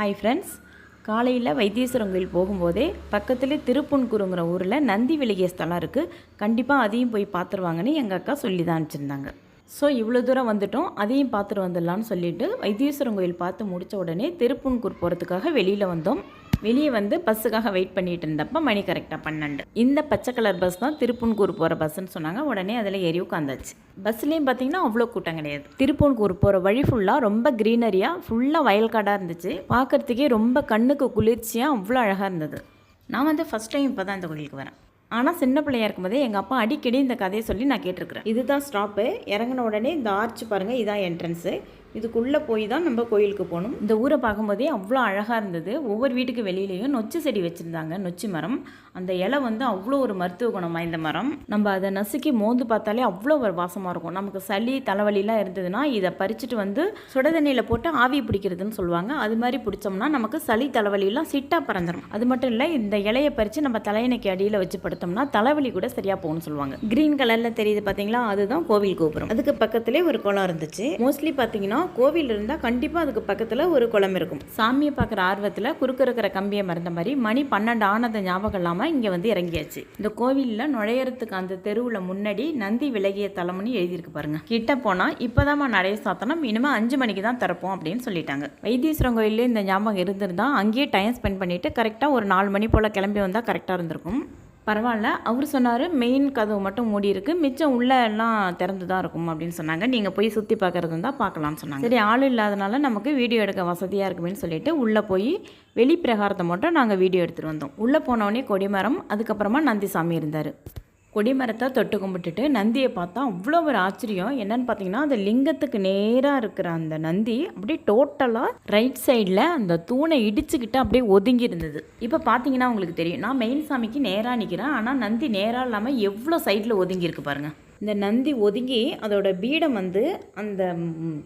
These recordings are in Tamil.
ஹாய் ஃப்ரெண்ட்ஸ் காலையில் வைத்தீஸ்வரன் கோயில் போகும்போதே பக்கத்துலேயே திருப்புன்குருங்கிற ஊரில் நந்தி விலகிய ஸ்தலம் இருக்குது கண்டிப்பாக அதையும் போய் பார்த்துருவாங்கன்னு எங்கள் அக்கா சொல்லி தான் அனுப்பிச்சிருந்தாங்க. ஸோ இவ்வளோ தூரம் வந்துட்டோம். அதையும் பார்த்துட்டு வந்துடலான்னு சொல்லிட்டு வைத்தீஸ்வரன் கோயில் பார்த்து முடித்த உடனே திருப்புன்கூர் போகிறதுக்காக வெளியில் வந்தோம். வெளியே வந்து பஸ்ஸுக்காக வெயிட் பண்ணிட்டு இருந்தப்ப மணி கரெக்டாக பன்னெண்டு. இந்த பச்சை கலர் பஸ் தான் திருப்பூன்கூர் போகிற பஸ்ஸுன்னு சொன்னாங்க. உடனே அதில் ஏறி உட்காந்தாச்சு பஸ்லேயும் பார்த்தீங்கன்னா அவ்வளோ கூட்டம் கிடையாது. திருப்பூன்கூர் போகிற வழி ஃபுல்லாக ரொம்ப க்ரீனரியாக ஃபுல்லாக வயல்காடாக இருந்துச்சு. பார்க்குறதுக்கே ரொம்ப கண்ணுக்கு குளிர்ச்சியாக அவ்வளோ அழகாக இருந்தது. நான் வந்து ஃபஸ்ட் டைம் இப்போ தான் இந்த கோயிலுக்கு வரேன். ஆனால் சின்ன பிள்ளையா இருக்கும்போதே எங்கள் அப்பா அடிக்கடி இந்த கதையை சொல்லி நான் கேட்டிருக்கிறேன். இதுதான் ஸ்டாப்பு இறங்கின உடனே இந்த ஆர்ச் பாருங்கள் இதான் என்ட்ரன்ஸு இதுக்குள்ளே போய் தான் நம்ம கோயிலுக்கு போகணும். இந்த ஊரை பார்க்கும்போதே அவ்வளோ அழகாக இருந்தது. ஒவ்வொரு வீட்டுக்கு வெளியிலையும் நொச்சி செடி வச்சுருந்தாங்க நொச்சி மரம். அந்த இலை வந்து அவ்வளோ ஒரு மருத்துவ குணம் வாய்ந்த மரம். நம்ம அதை நசுக்கி மோந்து பார்த்தாலே அவ்வளோ ஒரு வாசமாக இருக்கும். நமக்கு சளி தலைவலிலாம் இருந்ததுன்னா இதை பறிச்சுட்டு வந்து சுட தண்ணியில் போட்டு ஆவி பிடிக்கிறதுன்னு சொல்லுவாங்க. அது மாதிரி பிடிச்சோம்னா நமக்கு சளி தலைவலிலாம் சிட்டாக பறந்துடும் அது மட்டும் இல்லை இந்த இலையை பறித்து நம்ம தலையணைக்கு அடியில் வச்சு படுத்தோம்னா தலைவலி கூட சரியாக போகும்னு சொல்லுவாங்க. க்ரீன் கலரில் தெரியுது பார்த்தீங்களா அதுதான் கோவில் கோபுரம். அதுக்கு பக்கத்துலேயே ஒரு குளம் இருந்துச்சு. மோஸ்ட்லி பார்த்தீங்கன்னா கோவில் இருந்தால் கண்டிப்பாக அதுக்கு பக்கத்தில் ஒரு குளம் இருக்கும். சாமியை பார்க்குற ஆர்வத்தில் குறுக்க இருக்கிற கம்பியை மறந்த மாதிரி மணி பன்னெண்டு ஆனது ஞாபகம் இல்லாமல் இங்கே வந்து இறங்கியாச்சு. இந்த கோவிலில் நுழையறதுக்கு அந்த தெருவில் முன்னாடி நந்தி விலகிய தலைமுன்னு எழுதியிருக்கு பாருங்க. கிட்ட போனால் இப்போதாம்மா நிறைய சாத்தனம் இனிமேல் அஞ்சு மணிக்கு தான் திறப்போம் அப்படின்னு சொல்லிட்டாங்க. வைத்தீஸ்வரன் கோயிலே இந்த ஞாபகம் இருந்திருந்தால் அங்கேயே டைம் ஸ்பெண்ட் பண்ணிட்டு கரெக்டாக ஒரு நாலு மணி போல் கிளம்பி வந்தால் கரெக்டாக இருந்திருக்கும். பரவாயில்ல. அவர் சொன்னார் மெயின் கதவு மட்டும் மூடி இருக்கு. மிச்சம் உள்ள எல்லாம் திறந்து தான் இருக்கும் அப்படின்னு சொன்னாங்க. நீங்கள் போய் சுற்றி பார்க்குறது இருந்தால் பார்க்கலாம்னு சொன்னாங்க. சரி ஆள் இல்லாதனால நமக்கு வீடியோ எடுக்க வசதியாக இருக்குமேன்னு சொல்லிட்டு உள்ளே போய் வெளிப்பிரகாரத்தை மட்டும் நாங்கள் வீடியோ எடுத்துகிட்டு வந்தோம். உள்ளே போனோடனே கொடிமரம் அதுக்கப்புறமா நந்திசாமி இருந்தார். கொடிமரத்தை தொட்டு கும்பிட்டுட்டு நந்தியை பார்த்தா அவ்வளோ ஒரு ஆச்சரியம். என்னன்னு பார்த்தீங்கன்னா அந்த லிங்கத்துக்கு நேராக இருக்கிற அந்த நந்தி அப்படியே டோட்டலாக ரைட் சைடில் அந்த தூணை இடிச்சுக்கிட்டு அப்படியே ஒதுங்கி இருந்தது இப்போ பார்த்தீங்கன்னா உங்களுக்கு தெரியும். நான் மெயின் சாமிக்கு நேராக நிற்கிறேன் ஆனால் நந்தி நேராக இல்லாமல் எவ்வளோ சைடில் ஒதுங்கி இருக்கு பாருங்கள் இந்த நந்தி ஒதுங்கி அதோட பீடம் வந்து அந்த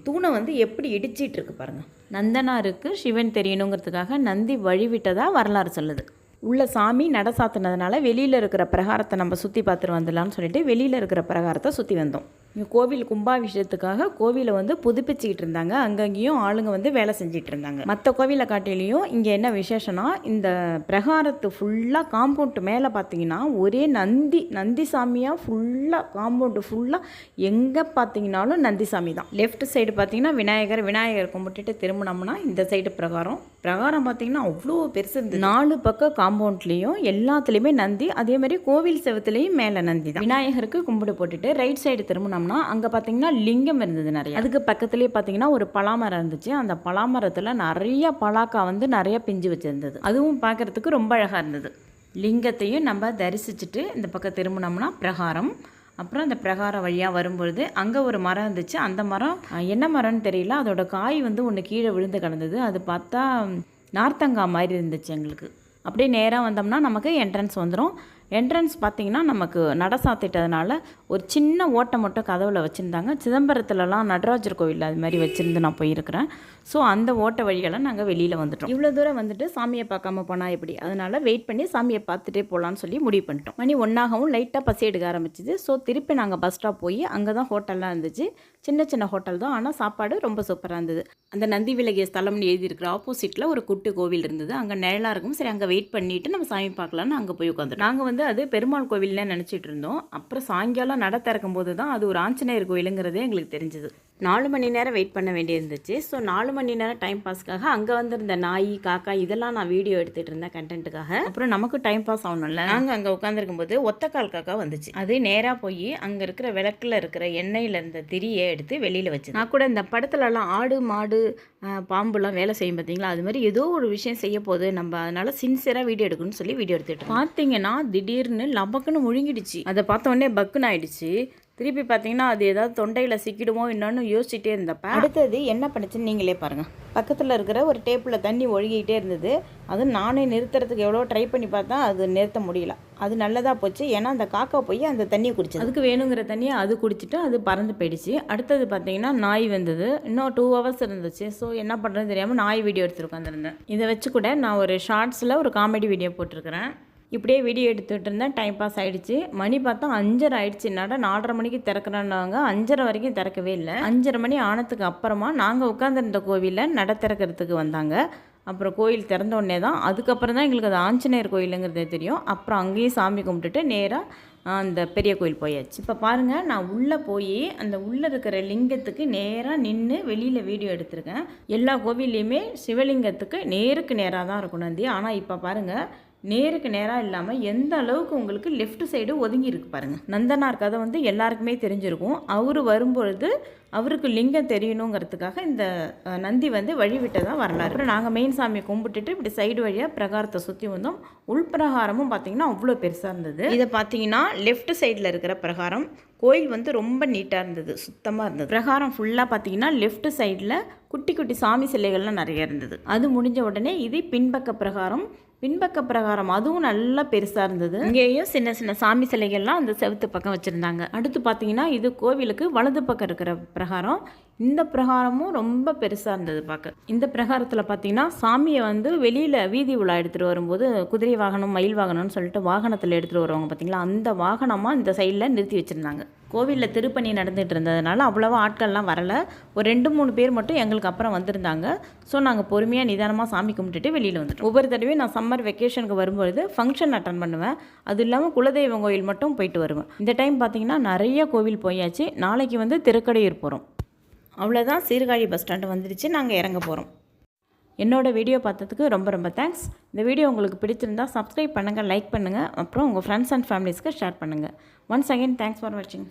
தூணை வந்து எப்படி இடிச்சிட்டு இருக்கு பாருங்கள் நந்தனாருக்கு சிவன் தெரியணுங்கிறதுக்காக நந்தி வழிவிட்டதாக வரலாறு சொல்லுது. உள்ள சாமி நட சாத்துனதுனால வெளியில் இருக்கிற பிரகாரத்தை நம்ம சுற்றி பார்த்துட்டு வந்துடலாம்னு சொல்லிட்டு வெளியில் இருக்கிற பிரகாரத்தை சுற்றி வந்தோம். கோவில் கும்பாபிஷேகத்துக்காக கோவிலை வந்து புதுப்பிச்சுக்கிட்டு இருந்தாங்க. அங்கங்கேயும் ஆளுங்க வந்து வேலை செஞ்சுட்டு இருந்தாங்க. மற்ற கோவிலை காட்டிலையும் இங்கே என்ன விசேஷம்னா இந்த பிரகாரத்து ஃபுல்லாக காம்பவுண்ட் மேலே பார்த்தீங்கன்னா ஒரே நந்தி நந்தி சாமியாக ஃபுல்லாக காம்பவுண்டு ஃபுல்லாக எங்கே பார்த்தீங்கனாலும் நந்தி சாமி தான். லெஃப்ட் சைடு பார்த்தீங்கன்னா விநாயகர் விநாயகர் கும்பிட்டுட்டு திரும்பினோம்னா இந்த சைடு பிரகாரம். பிரகாரம் பார்த்தீங்கன்னா அவ்வளோ பெருசு இருந்தது. நாலு பக்கம் காம்பவுண்ட்லேயும் எல்லாத்துலேயுமே நந்தி அதே மாதிரி கோவில் செவத்துலேயும் மேலே நந்தி தான். விநாயகருக்கு கும்பிடு போட்டுட்டு ரைட் சைடு போனோம்னா அங்கே பார்த்தீங்கன்னா லிங்கம் இருந்தது நிறைய. அதுக்கு பக்கத்துலேயே பார்த்தீங்கன்னா ஒரு பலாமரம் இருந்துச்சு. அந்த பலாமரத்தில் நிறைய பலாக்கா வந்து நிறைய பிஞ்சு வச்சுருந்தது. அதுவும் பார்க்கறதுக்கு ரொம்ப அழகாக இருந்தது. லிங்கத்தையும் நம்ம தரிசிச்சுட்டு இந்த பக்கம் திரும்பினோம்னா பிரகாரம். அப்புறம் அந்த பிரகாரம் வழியாக வரும்பொழுது அங்கே ஒரு மரம் இருந்துச்சு. அந்த மரம் என்ன மரம்னு தெரியல. அதோட காய் வந்து ஒன்று கீழே விழுந்து கிடந்தது. அது பார்த்தா நார்த்தங்காய் மாதிரி இருந்துச்சு எங்களுக்கு. அப்படியே நேராக வந்தோம்னா நமக்கு என்ட்ரன்ஸ் வந்துடும் என்ட்ரன்ஸ் பார்த்திங்கன்னா நமக்கு நட சாத்திட்டதுனால ஒரு சின்ன ஓட்டை மட்டும் கதவில் வச்சுருந்தாங்க. சிதம்பரத்துலலாம் நடராஜர் கோவில் அது மாதிரி வச்சுருந்து நான் போயிருக்கிறேன். ஸோ அந்த ஓட்டை வழியெல்லாம் நாங்கள் வெளியில் வந்துட்டோம். இவ்வளோ தூரம் வந்துட்டு சாமியை பார்க்காம போனால் எப்படி? அதனால் வெயிட் பண்ணி சாமியை பார்த்துட்டே போகலான்னு சொல்லி முடிவு பண்ணிட்டோம். மணி ஒன்றாகவும் லைட்டாக பசி எடுக்க ஆரம்பிச்சிது. ஸோ திருப்பி நாங்கள் பஸ் ஸ்டாப் போய் அங்கே தான் ஹோட்டல்லாம் இருந்துச்சு. சின்ன சின்ன ஹோட்டல் தான். ஆனால் சாப்பாடு ரொம்ப சூப்பராக இருந்தது. அந்த நந்தி விலகிய ஸ்தலம்னு எழுதியிருக்கிற ஆப்போசிட்டில் ஒரு குட்டு கோவில் இருந்தது. அங்கே நிழலாக இருக்கும். சரி அங்கே வெயிட் பண்ணிவிட்டு நம்ம சாமி பார்க்கலான்னு அங்கே போய் உட்காந்துட்டோம். நாங்கள் வந்து வந்து அது பெருமாள் கோவில்னு நினச்சிட்டு இருந்தோம். அப்புறம் சாயங்காலம் நட திறக்கும் போது தான் அது ஒரு ஆஞ்சநேயர் கோயிலுங்கிறதே எங்களுக்கு தெரிஞ்சது. நாலு மணி நேரம் வெயிட் பண்ண வேண்டியிருந்துச்சு. ஸோ நாலு மணி நேரம் டைம் பாஸ்க்காக அங்கே வந்திருந்த நாய் காக்கா இதெல்லாம் நான் வீடியோ எடுத்துகிட்டு இருந்தேன் கண்டென்ட்டுக்காக அப்புறம் நமக்கு டைம் பாஸ் ஆகணும்ல? நாங்கள் அங்கே உட்காந்துருக்கும் போது ஒத்தக்கால் காக்கா வந்துச்சு. அது நேராக போய் அங்கே இருக்கிற விளக்கில் இருக்கிற எண்ணெயில் இருந்த திரியை எடுத்து வெளியில் வச்சு நான் கூட இந்த படத்துலலாம் ஆடு மாடு பாம்புலாம் வேலை செய்யும் பார்த்தீங்களா? அது மாதிரி ஏதோ ஒரு விஷயம் செய்ய போகுது. நம்ம அதனால சின்சியராக வீடியோ எடுக்கணும்னு சொல்லி வீடியோ எடுத்துட்டு பார்த்தீங்கன்னா திடீர்னு லபக்குன்னு முழுங்கிடுச்சு. அதை பார்த்த உடனே பக்குன்னு ஆயிடுச்சு. திருப்பி பார்த்தீங்கன்னா அது ஏதாவது தொண்டையில் சிக்கிடுமோ என்னன்னு யோசிச்சுட்டே இருந்தப்ப அடுத்தது என்ன பண்ணுச்சுன்னு நீங்களே பாருங்கள் பக்கத்தில் இருக்கிற ஒரு டேப்பில் தண்ணி ஒழுகிட்டே இருந்தது. அது நானே நிறுத்துறதுக்கு எவ்வளோ ட்ரை பண்ணி பார்த்தா அது நிறுத்த முடியல. அது நல்லதாக போச்சு. ஏன்னா அந்த காக்கா போய் அந்த தண்ணியை குடிச்சு அதுக்கு வேணுங்கிற தண்ணியை அது குடிச்சிட்டு அது பறந்து போயிடுச்சு. அடுத்தது பார்த்தீங்கன்னா நாய் வந்தது. இன்னும் டூ ஹவர்ஸ் இருந்துச்சு. ஸோ என்ன பண்ணுறதுன்னு தெரியாமல் நாய் வீடியோ எடுத்து உட்காந்துருந்தேன் இதை வச்சு கூட நான் ஒரு ஷார்ட்ஸில் ஒரு காமெடி வீடியோ போட்டிருக்கிறேன். இப்படியே வீடியோ எடுத்துகிட்டு இருந்தேன். டைம் பாஸ் ஆகிடுச்சு மணி பார்த்தா அஞ்சரை ஆயிடுச்சு. என்னடா நாலரை மணிக்கு திறக்கிறேன்னாங்க. அஞ்சரை வரைக்கும் திறக்கவே இல்லை. அஞ்சரை மணி ஆனதுக்கு அப்புறமா நாங்கள் உட்காந்துருந்த கோவிலில் நட திறக்கிறதுக்கு வந்தாங்க. அப்புறம் கோயில் திறந்த உடனே தான் அதுக்கப்புறம் தான் எங்களுக்கு அது ஆஞ்சநேயர் கோயிலுங்கிறது தெரியும். அப்புறம் அங்கேயும் சாமி கும்பிட்டுட்டு நேராக அந்த பெரிய கோயில் போயாச்சு. இப்போ பாருங்கள் நான் உள்ளே போய் அந்த உள்ளே இருக்கிற லிங்கத்துக்கு நேராக நின்று வெளியில் வீடியோ எடுத்திருக்கேன். எல்லா கோவில்லையுமே சிவலிங்கத்துக்கு நேருக்கு நேராக தான் இருக்கணும் நந்தி. ஆனால் இப்போ பாருங்கள் நேருக்கு நேராக இல்லாமல் எந்த அளவுக்கு உங்களுக்கு லெஃப்ட் சைடு ஒதுங்கி இருக்கு பாருங்கள் நந்தனார் கதை வந்து எல்லாருக்குமே தெரிஞ்சிருக்கும். அவர் வரும்பொழுது அவருக்கு லிங்கம் தெரியணுங்கிறதுக்காக இந்த நந்தி வந்து வழிவிட்டதாக வரலாறு. அப்புறம் நாங்கள் மெயின் சாமியை கும்பிட்டுட்டு இப்படி சைடு வழியாக பிரகாரத்தை சுற்றி வந்தோம். உள்பிரகாரமும் பார்த்தீங்கன்னா அவ்வளோ பெருசாக இருந்தது. இதை பார்த்தீங்கன்னா லெஃப்ட் சைடில் இருக்கிற பிரகாரம் கோயில் வந்து ரொம்ப நீட்டாக இருந்தது சுத்தமாக இருந்தது. பிரகாரம் ஃபுல்லாக பார்த்தீங்கன்னா லெஃப்ட் சைடில் குட்டி குட்டி சாமி சிலைகள்லாம் நிறைய இருந்தது. அது முடிஞ்ச உடனே இது பின்பக்க பிரகாரம் பின்பக்க பிரகாரம் அதுவும் நல்லா பெருசாக இருந்தது. இங்கேயும் சின்ன சின்ன சாமி சிலைகள்லாம் அந்த செவுத்து பக்கம் வச்சுருந்தாங்க. அடுத்து பார்த்தீங்கன்னா இது கோவிலுக்கு வலது பக்கம் இருக்கிற பிரகாரம். இந்த பிரகாரமும் ரொம்ப பெருசாக இருந்தது பார்க்க இந்த பிரகாரத்தில் பார்த்தீங்கன்னா சாமியை வந்து வெளியில் வீதி உலா எடுத்துகிட்டு வரும்போது குதிரை வாகனம் மயில் வாகனம்னு சொல்லிட்டு வாகனத்தில் எடுத்துகிட்டு வருவாங்க பார்த்தீங்களா அந்த வாகனமாக இந்த சைடில் நிறுத்தி வச்சுருந்தாங்க. கோவிலில் திருப்பணி நடந்துகிட்டு இருந்ததுனால அவ்வளோவா ஆட்கள்லாம் வரலை. ஒரு ரெண்டு மூணு பேர் மட்டும் எங்களுக்கு அப்புறம் வந்திருந்தாங்க. ஸோ நாங்கள் பொறுமையாக நிதானமாக சாமி கும்பிட்டுட்டு வெளியில் வந்துட்டோம். ஒவ்வொரு தடவையும் நான் சம்மர் வெக்கேஷனுக்கு வரும்பொழுது ஃபங்க்ஷன் அட்டன் பண்ணுவேன். அது இல்லாமல் குலதெய்வம் கோயில் மட்டும் போயிட்டு வருவேன். இந்த டைம் பார்த்தீங்கன்னா நிறைய கோவில் போயாச்சு. நாளைக்கு வந்து திருக்கடையூர் போகிறோம் அவ்வளோதான் சீர்காழி பஸ் ஸ்டாண்டு வந்துடுச்சு நாங்கள் இறங்க போகிறோம் என்னோடய வீடியோ பார்த்ததுக்கு ரொம்ப ரொம்ப தேங்க்ஸ் இந்த வீடியோ உங்களுக்கு பிடிச்சிருந்தா சப்ஸ்கிரைப் பண்ணுங்கள் லைக் பண்ணுங்கள் அப்புறம் உங்கள் ஃப்ரெண்ட்ஸ் அண்ட் ஃபேமிலிஸ்க்கு ஷேர் பண்ணுங்கள் ஒன்ஸ் அகெயின் தேங்க்ஸ் ஃபார் வாட்சிங்